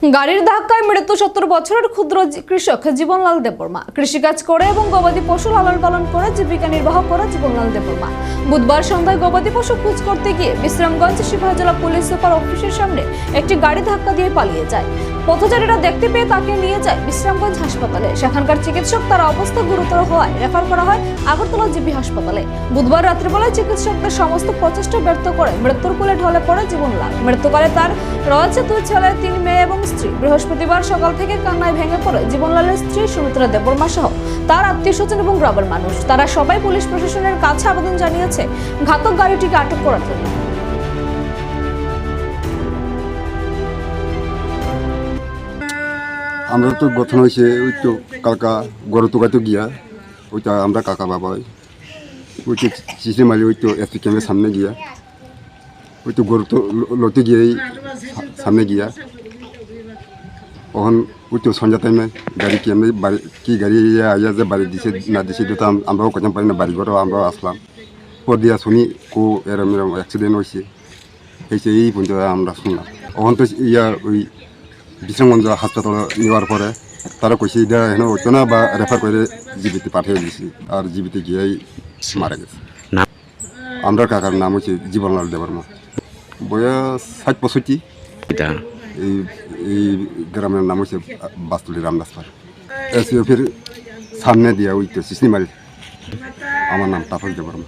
গাড়ির ধাক্কায় মৃত্যু সত্তর বছরের ক্ষুদ্র কৃষক জীবনলাল দেববর্মা। কৃষিকাজ করে এবং গবাদি পশু লালন পালন করে জীবিকা নির্বাহ করে জীবনলাল দেববর্মা। বুধবার সন্ধ্যায় গবাদি পশু খোঁজ করতে গিয়ে বিশ্রামগঞ্জ সিপাহী জেলা পুলিশ সুপার অফিসের সামনে একটি গাড়ি ধাক্কা দিয়ে পালিয়ে যায়। পথচারীরা দেখতে পেয়ে তাকে নিয়ে যায় বিশ্রামগঞ্জ হাসপাতালে। সেখানকার চিকিৎসক তার অবস্থা গুরুতর হওয়ায় রেফার করা হয় আগরতলা জিবি হাসপাতালে। বুধবার রাত্রিবেলায় চিকিৎসকদের সমস্ত প্রচেষ্টা ব্যর্থ করে মৃত্যুর কোলে ঢলে পড়ে জীবনলাল। মৃত্যুকালে তার রয়েছে দুই ছেলে, তিন মেয়ে এবং স্ত্রী। বৃহস্পতিবার সকাল থেকে কান্নায় ভেঙে পড়ে জীবনলালের স্ত্রী সুমিত্রা দেববর্মা সহ তার আত্মীয় স্বজন এবং গ্রামের মানুষ। তারা সবাই পুলিশ প্রশাসনের কাছে আবেদন জানিয়েছে, ঘাতক গাড়িটিকে আটক করার জন্য। আমরা তো গঠন হয়েছে, ওই তো কাকা গড় তোকাতে গিয়া, ওইটা আমরা কাকা বাবা ওই। ওই তো চিঠি মারি ওই তো এসপি ক্যাম্পের সামনে গিয়া, ওই তো গরু তো লতে গিয়েই সামনে গিয়া। তখন ওই তো সন্ধ্যা টাইমে গাড়ি কি এমনি বাড়ি কি গাড়ি ইয়ে আইয়া যে বাড়ি দিছে না দিছে তো আমরাও কথা পারি না বাড়ি ঘরও আমরাও আসলাম। পর দিয়া শুনি কো এরম এরম অ্যাক্সিডেন্ট হয়েছে হয়েছে এই পর্যন্ত আমরা শুনলাম। তখন তো ইয়া ওই বিশ্রামগঞ্জ হাসপাতালে নেওয়ার পরে তারা কইছে এটা হেন হইতো না বা রেফার করে জীবিতে পাঠিয়ে দিছি। আর জীবিতে গিয়েই মারা গেছে? আমরা কাকার নাম হচ্ছে জীবনলাল দেবর্মা বয়স ষাট পঁয়ষট্টি এটা এই এই গ্রামের নাম হচ্ছে বাস্তুলি রামদাস এসিওপির সামনে দিয়া ওই তো সিসনিমারি আমার নাম তাপস দেবর্মা